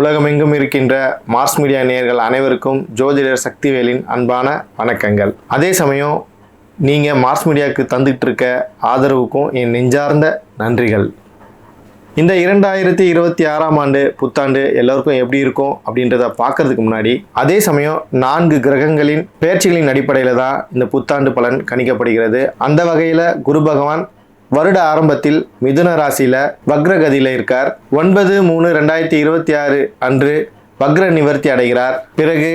உலகமெங்கும் இருக்கின்ற Mars media நேயர்கள் அனைவருக்கும் ஜோதிடர் சக்திவேலின் அன்பான வணக்கங்கள். அதே சமயம் நீங்கள் மார்ஸ் மீடியாவுக்கு தந்துட்டு இருக்க ஆதரவுக்கும் என் நெஞ்சார்ந்த நன்றிகள். இந்த இரண்டாயிரத்தி இருபத்தி ஆறாம் ஆண்டு புத்தாண்டு எல்லோருக்கும் எப்படி இருக்கும் அப்படின்றத பார்க்கறதுக்கு முன்னாடி அதே சமயம் நான்கு கிரகங்களின் பேச்சுகளின் அடிப்படையில் தான் இந்த புத்தாண்டு பலன் கணிக்கப்படுகிறது. அந்த வகையில் குரு பகவான் வருட ஆரம்பத்தில் மிதுன ராசியில வக்ரகதியில இருக்கார். ஒன்பது மூணு ரெண்டாயிரத்தி இருபத்தி ஆறு அன்று வக்ர நிவர்த்தி அடைகிறார். பிறகு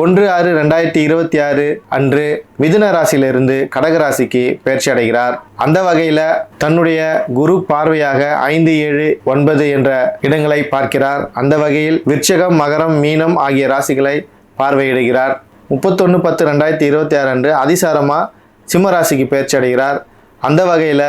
ஒன்று ஆறு ரெண்டாயிரத்தி இருபத்தி ஆறு அன்று மிதுன ராசியிலிருந்து கடக ராசிக்கு பயிற்சி அடைகிறார். அந்த வகையில் தன்னுடைய குரு பார்வையாக ஐந்து ஏழு ஒன்பது என்ற இடங்களை பார்க்கிறார். அந்த வகையில் விருச்சகம் மகரம் மீனம் ஆகிய ராசிகளை பார்வையிடுகிறார். முப்பத்தொன்று பத்து ரெண்டாயிரத்தி இருபத்தி ஆறு அன்று அதிசாரமாக சிம்ம ராசிக்கு பயிற்சி அடைகிறார். அந்த வகையில்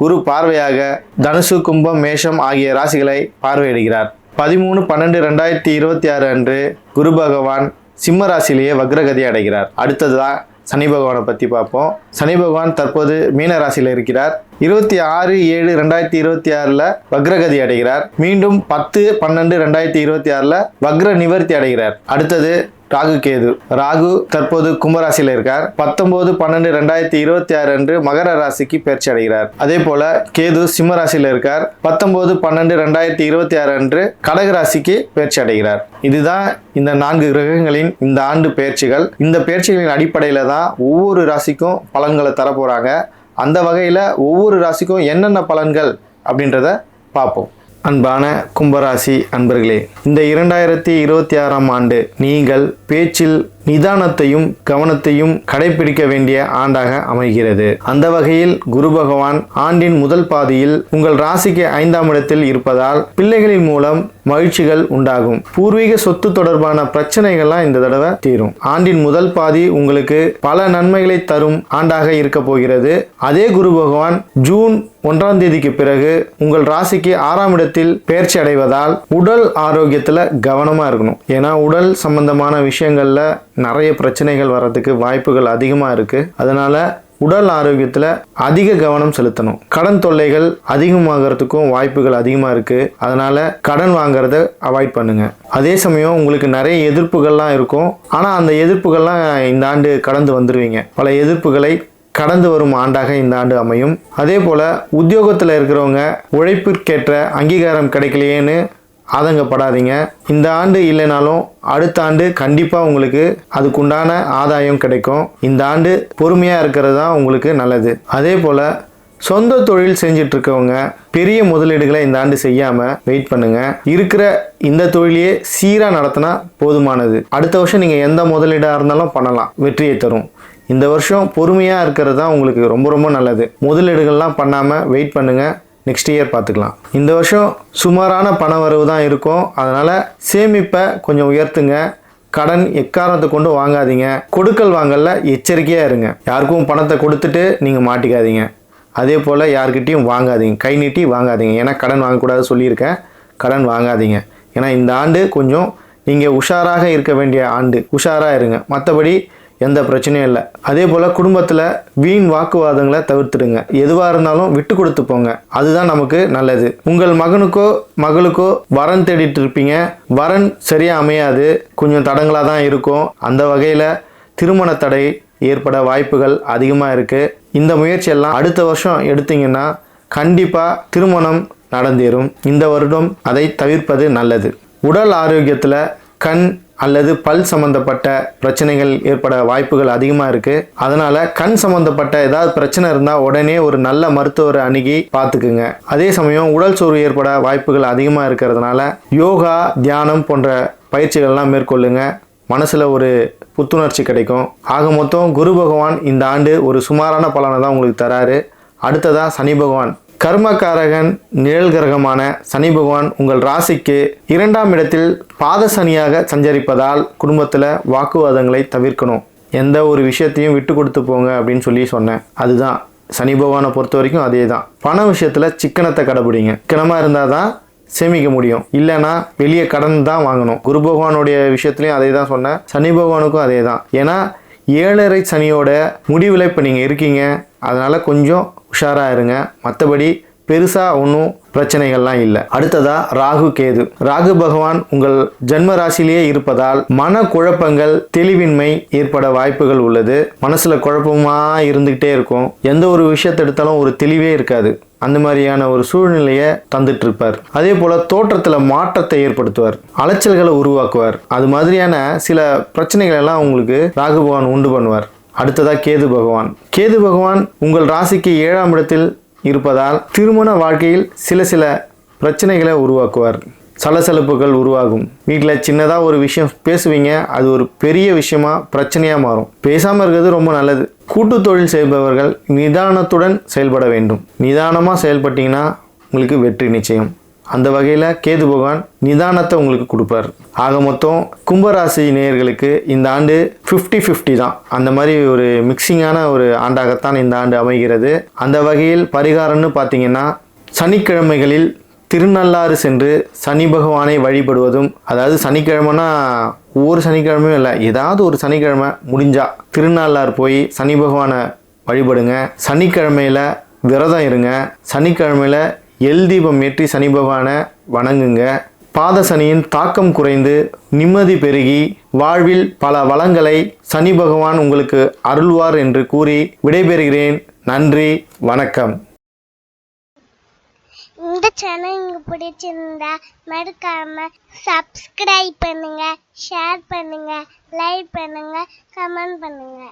குரு பார்வையாக தனுசு கும்பம் மேஷம் ஆகிய ராசிகளை பார்வையிடுகிறார். பதிமூணு பன்னெண்டு ரெண்டாயிரத்தி இருபத்தி ஆறு அன்று குரு பகவான் சிம்ம ராசியிலேயே வக்ரகதி அடைகிறார். அடுத்ததுதான் சனி பகவானை பற்றி பார்ப்போம். சனி பகவான் தற்போது மீன ராசியில் இருக்கிறார். இருபத்தி ஆறு ஏழு ரெண்டாயிரத்தி இருபத்தி ஆறில் வக்ரகதி அடைகிறார். மீண்டும் பத்து பன்னெண்டு ரெண்டாயிரத்தி இருபத்தி ஆறில் வக்ர நிவர்த்தி அடைகிறார். அடுத்தது ராகு கேது. ராகு தற்போது கும்பராசியில் இருக்கார். பத்தொன்பது பன்னெண்டு ரெண்டாயிரத்தி இருபத்தி ஆறு அன்று மகர ராசிக்கு பயிற்சி அடைகிறார். அதே போல கேது சிம்ம ராசியில் இருக்கார். பத்தொன்பது பன்னெண்டு ரெண்டாயிரத்தி இருபத்தி ஆறு அன்று கடக ராசிக்கு பயிற்சி அடைகிறார். இதுதான் இந்த நான்கு கிரகங்களின் இந்த ஆண்டு பயிற்சிகள். இந்த பயிற்சிகளின் அடிப்படையில் தான் ஒவ்வொரு ராசிக்கும் பலன்களை தர போகிறாங்க அந்த வகையில் ஒவ்வொரு ராசிக்கும் என்னென்ன பலன்கள் அப்படின்றத பார்ப்போம். அன்பான கும்பராசி அன்பர்களே இந்த இரண்டாயிரத்தி இருபத்தி ஆறாம் ஆண்டு நீங்கள் பேச்சில் நிதானத்தையும் கவனத்தையும் கடைபிடிக்க வேண்டிய ஆண்டாக அமைகிறது. அந்த வகையில் குரு பகவான் ஆண்டின் முதல் பாதியில் உங்கள் ராசிக்கு ஐந்தாம் இடத்தில் இருப்பதால் பிள்ளைகளின் மூலம் மகிழ்ச்சிகள் உண்டாகும். பூர்வீக சொத்து தொடர்பான பிரச்சனைகள்லாம் இந்த தடவை தீரும். ஆண்டின் முதல் பாதி உங்களுக்கு பல நன்மைகளை தரும் ஆண்டாக இருக்க போகிறது. அதே குரு பகவான் ஜூன் ஒன்றாம் தேதிக்கு பிறகு உங்கள் ராசிக்கு ஆறாம் இடத்தில் பயிற்சி அடைவதால் உடல் ஆரோக்கியத்தில் கவனமாக இருக்கணும். ஏன்னா உடல் சம்பந்தமான விஷயங்களில் நிறைய பிரச்சனைகள் வர்றதுக்கு வாய்ப்புகள் அதிகமாக இருக்குது அதனால் உடல் ஆரோக்கியத்தில் அதிக கவனம் செலுத்தணும். கடன் தொல்லைகள் அதிகமாகறதுக்கும் வாய்ப்புகள் அதிகமாக இருக்குது அதனால் கடன் வாங்குறத அவாய்ட் பண்ணுங்கள் அதே சமயம் உங்களுக்கு நிறைய எதிர்ப்புகள்லாம் இருக்கும். ஆனால் அந்த எதிர்ப்புகள்லாம் இந்த ஆண்டு கடந்து வந்துடுவீங்க பல எதிர்ப்புகளை கடந்து வரும் ஆண்டாக இந்த ஆண்டு அமையும். அதே போல் உத்தியோகத்தில் இருக்கிறவங்க உழைப்பிற்கேற்ற அங்கீகாரம் கிடைக்கலையேன்னு ஆதங்கப்படாதீங்க. இந்த ஆண்டு இல்லைனாலும் அடுத்த ஆண்டு கண்டிப்பாக உங்களுக்கு அதுக்குண்டான ஆதாயம் கிடைக்கும். இந்த ஆண்டு பொறுமையாக இருக்கிறது தான் உங்களுக்கு நல்லது. அதே போல் சொந்த தொழில் செஞ்சுட்டு இருக்கவங்க பெரிய முதலீடுகளை இந்த ஆண்டு செய்யாமல் வெயிட் பண்ணுங்க. இருக்கிற இந்த தொழிலையே சீராக நடத்தினா போதுமானது. அடுத்த வருஷம் நீங்கள் எந்த முதலீடாக இருந்தாலும் பண்ணலாம். வெற்றியை தரும். இந்த வருஷம் பொறுமையாக இருக்கிறது தான் உங்களுக்கு ரொம்ப ரொம்ப நல்லது. முதலீடுகள்லாம் பண்ணாமல் வெயிட் பண்ணுங்கள் நெக்ஸ்ட் இயர் பார்த்துக்கலாம். இந்த வருஷம் சுமாரான பண வரவு தான் இருக்கும். அதனால் சேமிப்பை கொஞ்சம் உயர்த்துங்க. கடன் எக்காரணத்தை கொண்டு வாங்காதீங்க. கொடுக்கல் வாங்கல எச்சரிக்கையாக இருங்க. யாருக்கும் பணத்தை கொடுத்துட்டு நீங்கள் மாட்டிக்காதீங்க. அதே போல் யார்கிட்டையும் வாங்காதீங்க. கை நீட்டி வாங்காதீங்க. ஏன்னா கடன் வாங்கக்கூடாது சொல்லியிருக்கேன். கடன் வாங்காதீங்க. ஏன்னா இந்த ஆண்டு கொஞ்சம் நீங்கள் உஷாராக இருக்க வேண்டிய ஆண்டு. உஷாராக இருங்க. மற்றபடி எந்த பிரச்சனையும் இல்லை. அதே போல் குடும்பத்தில் வீண் வாக்குவாதங்களை தவிர்த்துடுங்க. எதுவாக இருந்தாலும் விட்டு கொடுத்து போங்க. அதுதான் நமக்கு நல்லது. உங்கள் மகனுக்கோ மகளுக்கோ வரன் தேடிட்டு இருப்பீங்க. வரன் சரியாக அமையாது. கொஞ்சம் தடங்களாக தான் இருக்கும். அந்த வகையில் திருமண தடை ஏற்பட வாய்ப்புகள் அதிகமாக இருக்குது இந்த முயற்சியெல்லாம் அடுத்த வருஷம் எடுத்தீங்கன்னா கண்டிப்பாக திருமணம் நடந்தேறும். இந்த வருடம் அதை தவிர்ப்பது நல்லது. உடல் ஆரோக்கியத்தில் கண் அல்லது பல் சம்மந்தப்பட்ட பிரச்சனைகள் ஏற்பட வாய்ப்புகள் அதிகமாக இருக்குது அதனால் கண் சம்மந்தப்பட்ட ஏதாவது பிரச்சனை இருந்தால் உடனே ஒரு நல்ல மருத்துவரை அணுகி பார்த்துக்குங்க. அதே சமயம் உடல் சோர்வு ஏற்பட வாய்ப்புகள் அதிகமாக இருக்கிறதுனால யோகா தியானம் போன்ற பயிற்சிகள்லாம் மேற்கொள்ளுங்க. மனசில் ஒரு புத்துணர்ச்சி கிடைக்கும். ஆக மொத்தம் குரு பகவான் இந்த ஆண்டு ஒரு சுமாரான பலனை தான் உங்களுக்கு தராரு. அடுத்ததாக சனி பகவான். கர்மகாரகன் நிழல் கிரகமான சனி பகவான் உங்கள் ராசிக்கு இரண்டாம் இடத்தில் பாத சனியாக சஞ்சரிப்பதால் குடும்பத்தில் வாக்குவாதங்களை தவிர்க்கணும். எந்த ஒரு விஷயத்தையும் விட்டு கொடுத்து போங்க அப்படின்னு சொல்லி சொன்னேன். அதுதான். சனி பகவானை பொறுத்த வரைக்கும் அதே தான் பண விஷயத்தில் சிக்கனத்தை கடைபிடிங்க. சிக்கனமாக இருந்தால் தான் சேமிக்க முடியும். இல்லைன்னா வெளியே கடன் தான் வாங்கணும். குரு பகவானுடைய விஷயத்துலையும் அதே தான் சொன்னேன். சனி பகவானுக்கும் அதே தான் ஏன்னா ஏழரை சனியோட முடிவில் இப்போ நீங்கள் இருக்கீங்க. அதனால் கொஞ்சம் உஷாராக இருங்க மற்றபடி பெருசாக ஒன்றும் பிரச்சனைகள்லாம் இல்லை. அடுத்ததா ராகு கேது. ராகு பகவான் உங்கள் ஜென்ம ராசியிலேயே இருப்பதால் மன குழப்பங்கள் தெளிவின்மை ஏற்பட வாய்ப்புகள் உள்ளது. மனசுல குழப்பமா இருந்துகிட்டே இருக்கும். எந்த ஒரு விஷயத்தை எடுத்தாலும் ஒரு தெளிவே இருக்காது. அந்த மாதிரியான ஒரு சூழ்நிலையை தந்துட்டு இருப்பார் அதே போல தோற்றத்தில் மாற்றத்தை ஏற்படுத்துவார். அலைச்சல்களை உருவாக்குவார். அது மாதிரியான சில பிரச்சனைகள் எல்லாம் உங்களுக்கு ராகு பகவான் உண்டு பண்ணுவார். அடுத்ததாக கேது பகவான். கேது பகவான் உங்கள் ராசிக்கு ஏழாம் இடத்தில் இருப்பதால் திருமண வாழ்க்கையில் சில சில பிரச்சனைகளை உருவாக்குவார். சலசலப்புகள் உருவாகும். வீட்டில் சின்னதாக ஒரு விஷயம் பேசுவீங்க. அது ஒரு பெரிய விஷயமா பிரச்சனையாக மாறும். பேசாமல் இருக்கிறது ரொம்ப நல்லது. கூட்டு தொழில் செய்பவர்கள் நிதானத்துடன் செயல்பட வேண்டும். நிதானமாக செயல்பட்டீங்கன்னா உங்களுக்கு வெற்றி நிச்சயம். அந்த வகையில் கேது பகவான் நிதானத்தை உங்களுக்கு கொடுப்பார். ஆக மொத்தம் கும்பராசி நேயர்களுக்கு இந்த ஆண்டு ஃபிஃப்டி ஃபிஃப்டி தான். அந்த மாதிரி ஒரு மிக்சிங்கான ஒரு ஆண்டாகத்தான் இந்த ஆண்டு அமைகிறது. அந்த வகையில் பரிகாரம்னு பார்த்தீங்கன்னா சனிக்கிழமைகளில் திருநள்ளாறு சென்று சனி பகவானை வழிபடுவதும் அதாவது சனிக்கிழமைனா ஒவ்வொரு சனிக்கிழமையும் இல்லை ஏதாவது ஒரு சனிக்கிழமை முடிஞ்சா திருநள்ளாறு போய் சனி பகவானை வழிபடுங்க. சனிக்கிழமையில் விரதம் இருங்க. சனிக்கிழமையில எல் தீபம் ஏற்றி சனி பகவானை வணங்குங்க. பாத சனியின் தாக்கம் குறைந்து நிம்மதி பெருகி வாழ்வில் பல வளங்களை சனி பகவான் உங்களுக்கு அருள்வார் என்று கூறி விடைபெறுகிறேன். நன்றி வணக்கம். இந்த சேனல் உங்களுக்கு பிடிச்சிருந்தா மறக்காம சப்ஸ்கிரைப் பண்ணுங்க ஷேர் பண்ணுங்க லைக் பண்ணுங்க கமெண்ட் பண்ணுங்க.